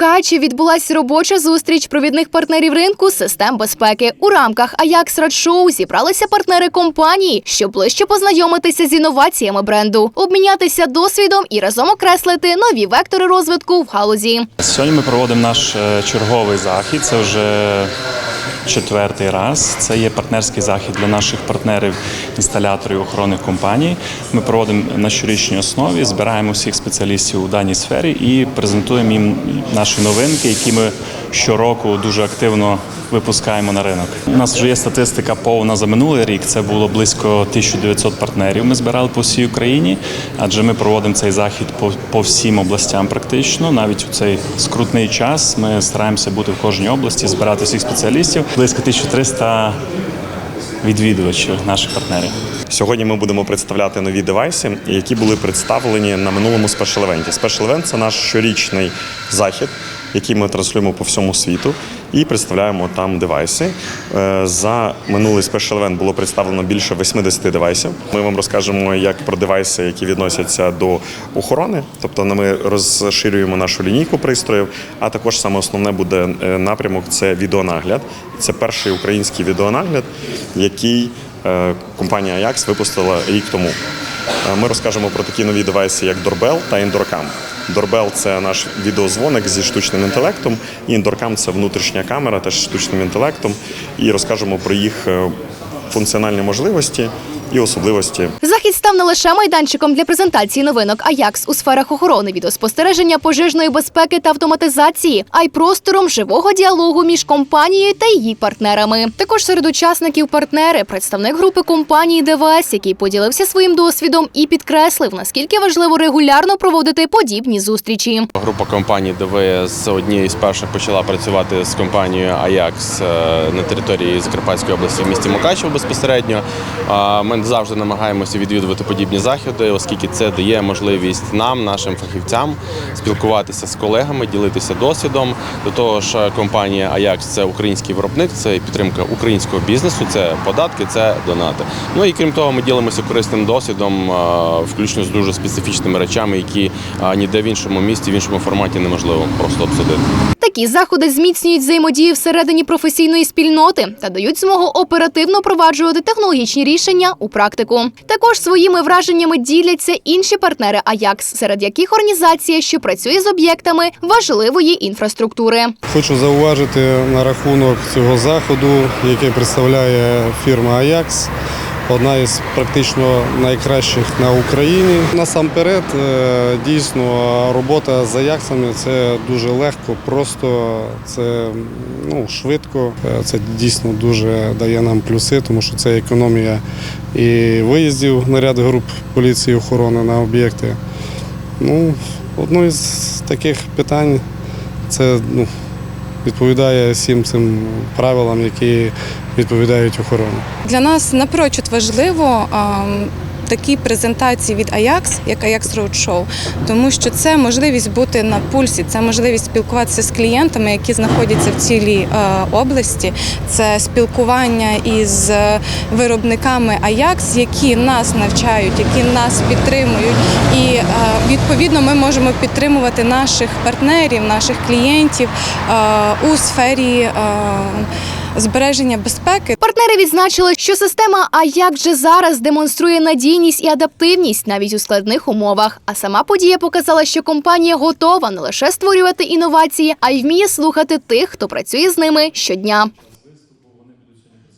Мукачі відбулася робоча зустріч провідних партнерів ринку систем безпеки. У рамках Аякс Радшоу зібралися партнери компанії, щоб ближче познайомитися з інноваціями бренду, обмінятися досвідом і разом окреслити нові вектори розвитку в галузі. Сьогодні ми проводимо наш е, черговий захід. Це вже четвертий раз. Це є партнерський захід для наших партнерів, інсталяторів охоронних компаній. Ми проводимо на щорічній основі, збираємо всіх спеціалістів у даній сфері і презентуємо їм наші новинки, які ми щороку дуже активно випускаємо на ринок. У нас вже є статистика повна за минулий рік. Це було близько 1900 партнерів. Ми збирали по всій Україні, адже ми проводимо цей захід по, по всім областям практично. Навіть у цей скрутний час ми стараємося бути в кожній області, збирати всіх спеціалістів. Близько 1300 відвідувачів наших партнерів. Сьогодні ми будемо представляти нові девайси, які були представлені на минулому. Special Event – це наш щорічний захід, який ми транслюємо по всьому світу і представляємо там девайси. Е, За минулий Special Event було представлено більше 80 девайсів. Ми вам розкажемо як про девайси, які відносяться до охорони, тобто ми розширюємо нашу лінійку пристроїв. А також саме основне буде е, напрямок це відеонагляд. Це перший український відеонагляд, який е, компанія Ajax випустила рік тому. Ми розкажемо про такі нові девайси, як Doorbell та Indorcam. Doorbell – це наш відеозвоник зі штучним інтелектом, і Індоркам – це внутрішня камера теж штучним інтелектом. І розкажемо про їх е, функціональні можливості і особливості Захід став не лише майданчиком для презентації новинок Аякс у сферах охорони, відеоспостереження, пожежної безпеки та автоматизації, а й простором живого діалогу між компанією та її партнерами. Також серед учасників партнери, представник групи компанії ДВС, який поділився своїм досвідом і підкреслив, наскільки важливо регулярно проводити подібні зустрічі. Група компаній ДВС однією з перших почала працювати з компанією Ajax е, на території Закарпатської області в місті Мукачево безпосередньо. А Завжди намагаємося відвідувати подібні заходи, оскільки це дає можливість нам, нашим фахівцям, спілкуватися з колегами, ділитися досвідом. До того ж, компанія Ajax – це український виробник, це підтримка українського бізнесу, це податки, це донати. Ну і крім того, ми ділимося корисним досвідом, включно з дуже специфічними речами, які ніде в іншому місті, в іншому форматі неможливо просто обсудити. Такі заходи зміцнюють взаємодію всередині професійної спільноти та дають змогу оперативно впроваджувати технологічні рішення у практику. Також своїми враженнями діляться інші партнери Аякс, серед яких організація, що працює з об'єктами важливої інфраструктури. Хочу зауважити на рахунок цього заходу, який представляє фірма Ajax. Одна із практично найкращих на Україні. Насамперед, е, дійсно, робота з Аяксами це дуже легко, просто це ну, швидко. Е, Це дійсно дуже дає нам плюси, тому що це економія і виїздів на ряд груп поліції охорони на об'єкти. Ну, одне із таких питань це ну, відповідає всім цим правилам, які відповідають охороні. Для нас напрочуд важливо а, такі презентації від Ajax, як Ajax Roadshow, тому що це можливість бути на пульсі, це можливість спілкуватися з клієнтами, які знаходяться в цілій е, області. Це спілкування із виробниками Ajax, які нас навчають, які нас підтримують. І е, відповідно ми можемо підтримувати наших партнерів, наших клієнтів е, у сфері. Збереження безпеки Партнери відзначили, що система «А як же зараз демонструє надійність і адаптивність навіть у складних умовах. А сама подія показала, що компанія готова не лише створювати інновації, а й вміє слухати тих, хто працює з ними щодня.